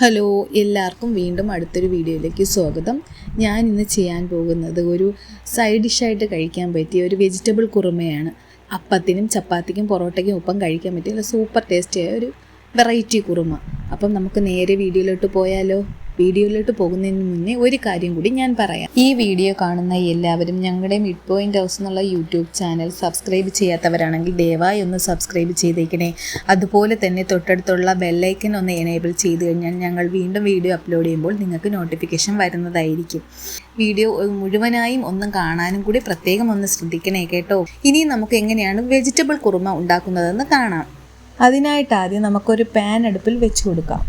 Hello എല്ലാവർക്കും വീണ്ടും അടുത്തൊരു വീഡിയോയിലേക്ക് സ്വാഗതം. ഞാൻ ഇന്ന് ചെയ്യാൻ പോകുന്നത് ഒരു സൈഡ് ഡിഷായിട്ട് കഴിക്കാൻ പറ്റിയ ഒരു വെജിറ്റബിൾ കുറുമയാണ്. അപ്പത്തിനും ചപ്പാത്തിക്കും പൊറോട്ടയ്ക്കും ഒപ്പം കഴിക്കാൻ പറ്റിയ സൂപ്പർ ടേസ്റ്റിയായ ഒരു വെറൈറ്റി കുറുമ. അപ്പം നമുക്ക് നേരെ വീഡിയോയിലോട്ട് പോയാലോ? വീഡിയോയിലോട്ട് പോകുന്നതിന് മുന്നേ ഒരു കാര്യം കൂടി ഞാൻ പറയാം. ഈ വീഡിയോ കാണുന്ന എല്ലാവരും ഞങ്ങളുടെ മിഡ് പോയിന്റ് ഹൗസ് എന്നുള്ള യൂട്യൂബ് ചാനൽ സബ്സ്ക്രൈബ് ചെയ്യാത്തവരാണെങ്കിൽ ദയവായി ഒന്ന് സബ്സ്ക്രൈബ് ചെയ്തേക്കണേ. അതുപോലെ തന്നെ തൊട്ടടുത്തുള്ള ബെല്ലൈക്കൻ ഒന്ന് എനേബിൾ ചെയ്ത് കഴിഞ്ഞാൽ ഞങ്ങൾ വീണ്ടും വീഡിയോ അപ്ലോഡ് ചെയ്യുമ്പോൾ നിങ്ങൾക്ക് നോട്ടിഫിക്കേഷൻ വരുന്നതായിരിക്കും. വീഡിയോ മുഴുവനായും ഒന്നും കാണാനും കൂടി പ്രത്യേകം ഒന്ന് ശ്രദ്ധിക്കണേ കേട്ടോ. ഇനി നമുക്ക് എങ്ങനെയാണ് വെജിറ്റബിൾ കുറുമ ഉണ്ടാക്കുന്നതെന്ന് കാണാം. അതിനായിട്ട് ആദ്യം നമുക്കൊരു പാൻ അടുപ്പിൽ വെച്ച് കൊടുക്കാം.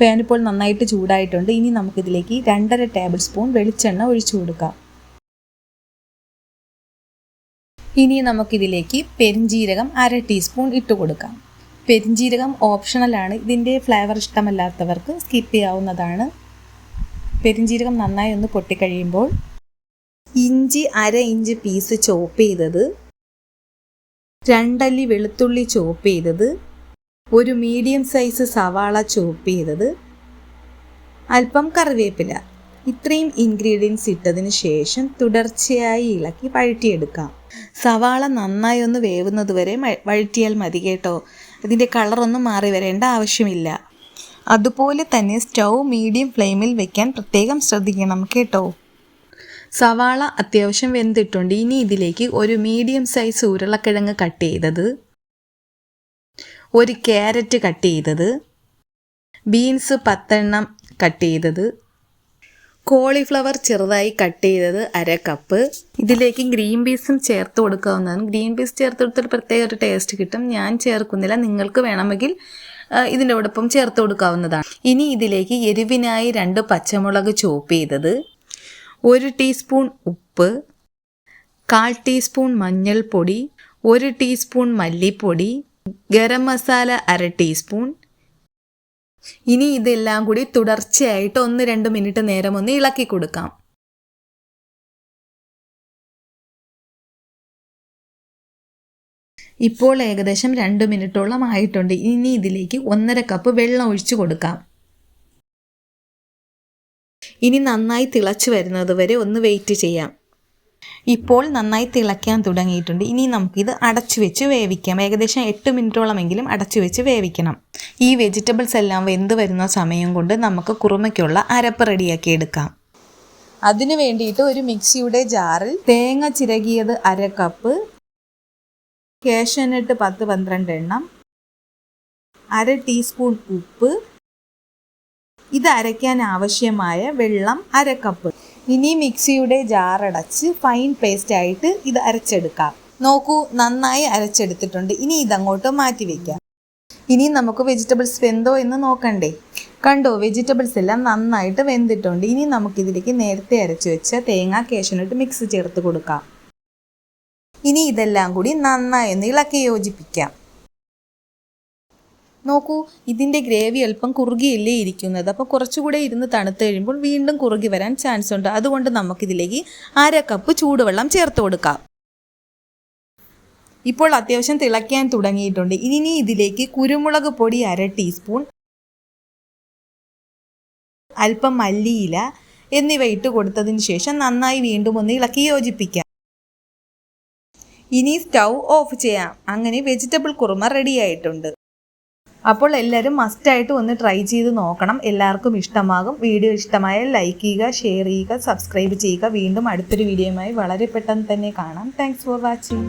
പാൻ ഇപ്പോൾ നന്നായിട്ട് ചൂടായിട്ടുണ്ട്. ഇനി നമുക്കിതിലേക്ക് രണ്ടര ടേബിൾ സ്പൂൺ വെളിച്ചെണ്ണ ഒഴിച്ചു കൊടുക്കാം. ഇനി നമുക്കിതിലേക്ക് പെരിഞ്ജീരകം അര ടീസ്പൂൺ ഇട്ട് കൊടുക്കാം. പെരിഞ്ജീരകം ഓപ്ഷണലാണ് ഇതിന്റെ ഫ്ലേവർ ഇഷ്ടമല്ലാത്തവർക്ക് സ്കിപ്പ് ചെയ്യാവുന്നതാണ്. പെരിഞ്ജീരകം നന്നായി ഒന്ന് പൊട്ടിക്കഴിയുമ്പോൾ ഇഞ്ചി അര ഇഞ്ച് പീസ് ചോപ്പ് ചെയ്തത് രണ്ടല്ലി വെളുത്തുള്ളി ചോപ്പ് ചെയ്തത് ഒരു മീഡിയം സൈസ് സവാള ചോപ്പ് ചെയ്തത് അല്പം കറിവേപ്പില. ഇത്രയും ഇൻഗ്രീഡിയൻസ് ഇട്ടതിന് ശേഷം തുടർച്ചയായി ഇളക്കി വഴറ്റിയെടുക്കാം. സവാള നന്നായി ഒന്ന് വേവുന്നത് വരെ വഴറ്റിയാൽ മതി കേട്ടോ. ഇതിന്റെ കളറൊന്നും മാറി വരേണ്ട ആവശ്യമില്ല. അതുപോലെ തന്നെ സ്റ്റൗ മീഡിയം ഫ്ലെയിമിൽ വെക്കാൻ പ്രത്യേകം ശ്രദ്ധിക്കണം കേട്ടോ. സവാള അത്യാവശ്യം വെന്തിട്ടുണ്ട്. ഇനി ഇതിലേക്ക് ഒരു മീഡിയം സൈസ് ഉരുളക്കിഴങ്ങ് കട്ട് ചെയ്തത്. ഒരു ക്യാരറ്റ് കട്ട് ചെയ്തത് ബീൻസ് പത്തെണ്ണം കട്ട് ചെയ്തത് കോളിഫ്ലവർ ചെറുതായി കട്ട് ചെയ്തത് അര കപ്പ് ഇതിലേക്ക് ഗ്രീൻ പീസും ചേർത്ത് കൊടുക്കാവുന്നതാണ്. ഗ്രീൻ പീസ് ചേർത്ത് കൊടുത്തൊരു പ്രത്യേക ഒരു ടേസ്റ്റ് കിട്ടും. ഞാൻ ചേർക്കുന്നില്ല. നിങ്ങൾക്ക് വേണമെങ്കിൽ ഇതിന്റെ ഒപ്പം ചേർത്ത് കൊടുക്കാവുന്നതാണ്. ഇനി ഇതിലേക്ക് എരിവിനായി രണ്ട് പച്ചമുളക് ചോപ്പ് ചെയ്തത് ഒരു ടീസ്പൂൺ ഉപ്പ് കാൽ ടീസ്പൂൺ മഞ്ഞൾപ്പൊടി ഒരു ടീസ്പൂൺ മല്ലിപ്പൊടി ഗരം മസാല അര ടീസ്പൂൺ. ഇനി ഇതെല്ലാം കൂടി തുടർച്ചയായിട്ട് ഒന്ന് രണ്ട് മിനിറ്റ് നേരം ഒന്ന് ഇളക്കി കൊടുക്കാം. ഇപ്പോൾ ഏകദേശം രണ്ട് മിനിറ്റോളം ആയിട്ടുണ്ട്. ഇനി ഇതിലേക്ക് ഒന്നര കപ്പ് വെള്ളം ഒഴിച്ചു കൊടുക്കാം. ഇനി നന്നായി തിളച്ചു വരുന്നത് വരെ ഒന്ന് വെയിറ്റ് ചെയ്യാം. ഇപ്പോൾ നന്നായി തിളയ്ക്കാൻ തുടങ്ങിയിട്ടുണ്ട്. ഇനി നമുക്കിത് അടച്ചു വെച്ച് വേവിക്കാം. ഏകദേശം എട്ട് മിനിറ്റോളമെങ്കിലും അടച്ചു വെച്ച് വേവിക്കണം. ഈ വെജിറ്റബിൾസ് എല്ലാം വെന്ത് വരുന്ന സമയം കൊണ്ട് നമുക്ക് കുറുമയ്ക്കുള്ള അരപ്പ് റെഡിയാക്കി എടുക്കാം. അതിനു വേണ്ടിയിട്ട് ഒരു മിക്സിയുടെ ജാറിൽ തേങ്ങ ചിരകിയത് അര കപ്പ് കേശനട്ട് പത്ത് പന്ത്രണ്ട് എണ്ണം അര ടീസ്പൂൺ ഉപ്പ് ഇത് അരയ്ക്കാൻ ആവശ്യമായ വെള്ളം അര കപ്പ്. ഇനി മിക്സിയുടെ ജാറടച്ച് ഫൈൻ പേസ്റ്റ് ആയിട്ട് ഇത് അരച്ചെടുക്കാം. നോക്കൂ നന്നായി അരച്ചെടുത്തിട്ടുണ്ട്. ഇനി ഇതങ്ങോട്ട് മാറ്റി വയ്ക്കാം ഇനി നമുക്ക് വെജിറ്റബിൾസ് വെന്തോ എന്ന് നോക്കണ്ടേ. കണ്ടോ വെജിറ്റബിൾസ് എല്ലാം നന്നായിട്ട് വെന്തിട്ടുണ്ട്. ഇനി നമുക്കിതിലേക്ക് നേരത്തെ അരച്ചു വെച്ച തേങ്ങ കേശനിട്ട് മിക്സ് ചേർത്ത് കൊടുക്കാം. ഇനി ഇതെല്ലാം കൂടി നന്നായി ഒന്ന് ഇളക്കി യോജിപ്പിക്കാം. നോക്കൂ ഇതിന്റെ ഗ്രേവി അല്പം കുറുകിയല്ലേ ഇരിക്കുന്നത്. അപ്പോൾ കുറച്ചുകൂടെ ഇരുന്ന് തണുത്ത് കഴിയുമ്പോൾ വീണ്ടും കുറുകി വരാൻ ചാൻസ് ഉണ്ട്. അതുകൊണ്ട് നമുക്കിതിലേക്ക് അര കപ്പ് ചൂടുവെള്ളം ചേർത്ത് കൊടുക്കാം. ഇപ്പോൾ അത്യാവശ്യം തിളയ്ക്കാൻ തുടങ്ങിയിട്ടുണ്ട്. ഇനി ഇതിലേക്ക് കുരുമുളക് പൊടി അര ടീസ്പൂൺ അല്പം മല്ലിയില എന്നിവ ഇട്ട് കൊടുത്തതിന് ശേഷം നന്നായി വീണ്ടും ഒന്ന് ഇളക്കി യോജിപ്പിക്കാം. ഇനി സ്റ്റൗ ഓഫ് ചെയ്യാം. അങ്ങനെ വെജിറ്റബിൾ കുറുമ റെഡി ആയിട്ടുണ്ട്. അപ്പോൾ എല്ലാവരും മസ്റ്റായിട്ട് ഒന്ന് ട്രൈ ചെയ്ത് നോക്കണം. എല്ലാവർക്കും ഇഷ്ടമാകും. വീഡിയോ ഇഷ്ടമായ ലൈക്ക് ചെയ്യുക ഷെയർ ചെയ്യുക സബ്സ്ക്രൈബ് ചെയ്യുക. വീണ്ടും അടുത്തൊരു വീഡിയോയുമായി വളരെ പെട്ടെന്ന് തന്നെ കാണാം. Thanks for watching